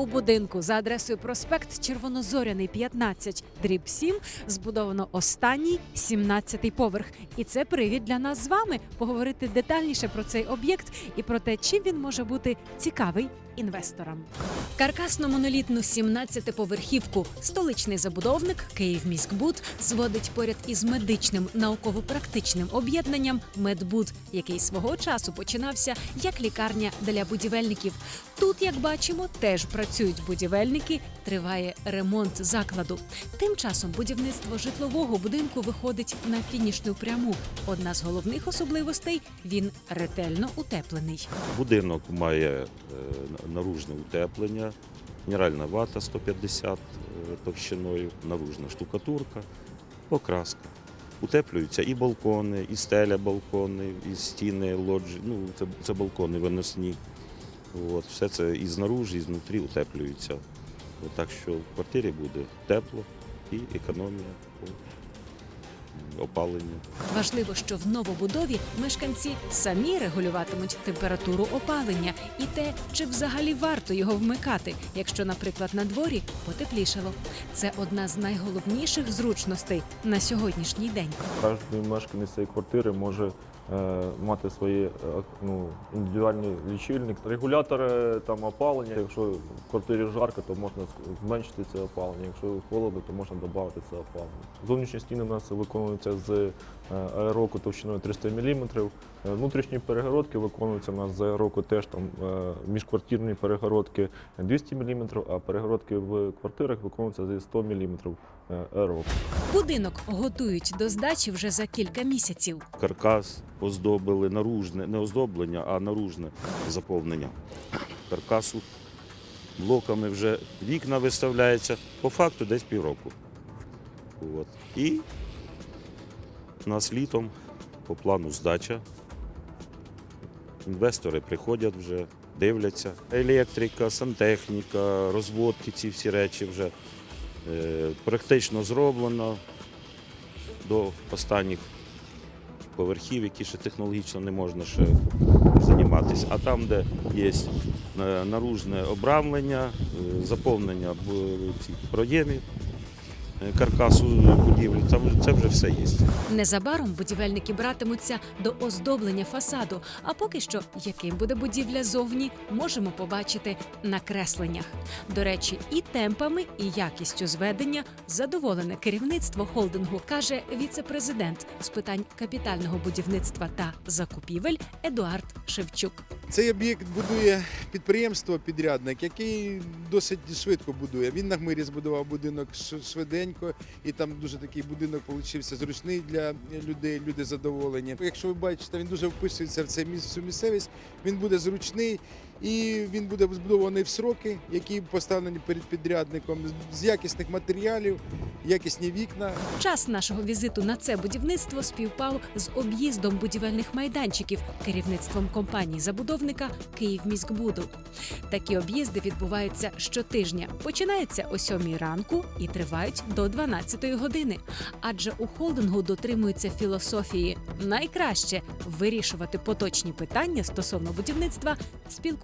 У будинку за адресою проспект Червонозоряний 15, дріб 7, збудовано останній 17-й поверх. І це привід для нас з вами поговорити детальніше про цей об'єкт і про те, чим він може бути цікавий інвесторам. Каркасно-монолітну 17-поверхівку столичний забудовник Київміськбуд зводить поряд із медичним науково-практичним об'єднанням Медбуд, який свого часу починався як лікарня для будівельників. Тут, як бачимо, теж працюють будівельники. Триває ремонт закладу. Тим часом будівництво житлового будинку виходить на фінішну пряму. Одна з головних особливостей він ретельно утеплений. Будинок має е, наружне утеплення, мінеральна вата 150 е, товщиною, наружна штукатурка, покраска. Утеплюються і балкони, і стеля балкони, і стіни лоджі, ну це, це балкони виносні. От, все це і знаружи, і знутрі утеплюється. От, так що в квартирі буде тепло і економія по опаленню. Важливо, що в новобудові мешканці самі регулюватимуть температуру опалення і те, чи взагалі варто його вмикати, якщо, наприклад, на дворі потеплішало. Це одна з найголовніших зручностей на сьогоднішній день. Кожен мешканець цієї квартири може мати свої е, ну, індивідуальний лічильник. Регулятор е, там опалення. Якщо в квартирі жарко, то можна зменшити це опалення. Якщо холодно, то можна додати це опалення. Зовнішні стіни у нас виконуються з е, аероку товщиною 300 мм. Внутрішні перегородки виконуються у нас з аероку теж там е, міжквартирні перегородки 200 мм, а перегородки в квартирах виконуються зі 100 мм аероку. Будинок готують до здачі вже за кілька місяців. каркас оздобили наружне, не оздоблення, а наружне заповнення каркасу. Блоками вже вікна виставляються, по факту десь півроку. От. І у нас літом по плану здача. Інвестори приходять вже, дивляться. Електрика, сантехніка, розводки, ці всі речі вже е, практично зроблено до останніх поверхів, які ще технологічно не можна ще займатися. А там, де є е, наружне обрамлення, е, заповнення проємів, е, каркасу будівлі, там це вже все є. Незабаром будівельники братимуться до оздоблення фасаду. А поки що, яким буде будівля зовні, можемо побачити на кресленнях. До речі, і темпами, і якістю зведення задоволене керівництво холдингу, каже віце-президент з питань капітального будівництва та закупівель Едуард Шевчук. Цей об'єкт будує підприємство підрядник, який досить швидко будує. Він на гмирі збудував будинок ш- швиденько, і там дуже такий будинок получився зручний для людей. Люди задоволені. Якщо ви бачите, він дуже вписується в це міс- цю місцевість. Він буде зручний і він буде збудований в сроки, які поставлені перед підрядником з якісних матеріалів, якісні вікна. Час нашого візиту на це будівництво співпав з об'їздом будівельних майданчиків керівництвом компанії забудовника Київміськбуду. Такі об'їзди відбуваються щотижня. Починаються о 7 ранку і тривають до 12 години. Адже у холдингу дотримуються філософії найкраще вирішувати поточні питання стосовно будівництва,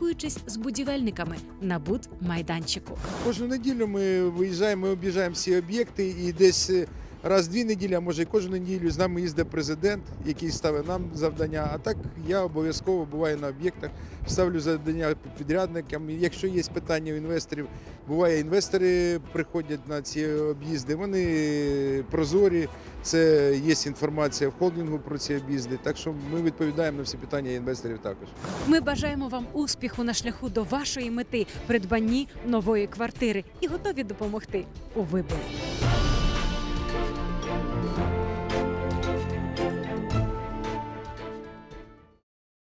спілкуючись з будівельниками на будмайданчику. Кожну неділю ми виїжджаємо, ми об'їжджаємо всі об'єкти і десь е, раз в дві неділі, а може і кожну неділю з нами їздить президент, який ставить нам завдання. А так я обов'язково буваю на об'єктах, ставлю завдання підрядникам. Якщо є питання у інвесторів, буває інвестори приходять на ці об'їзди. Вони прозорі. Це є інформація в холдингу про ці об'їзди. Так що ми відповідаємо на всі питання інвесторів також. Ми бажаємо вам успіху на шляху до вашої мети придбанні нової квартири і готові допомогти у виборі.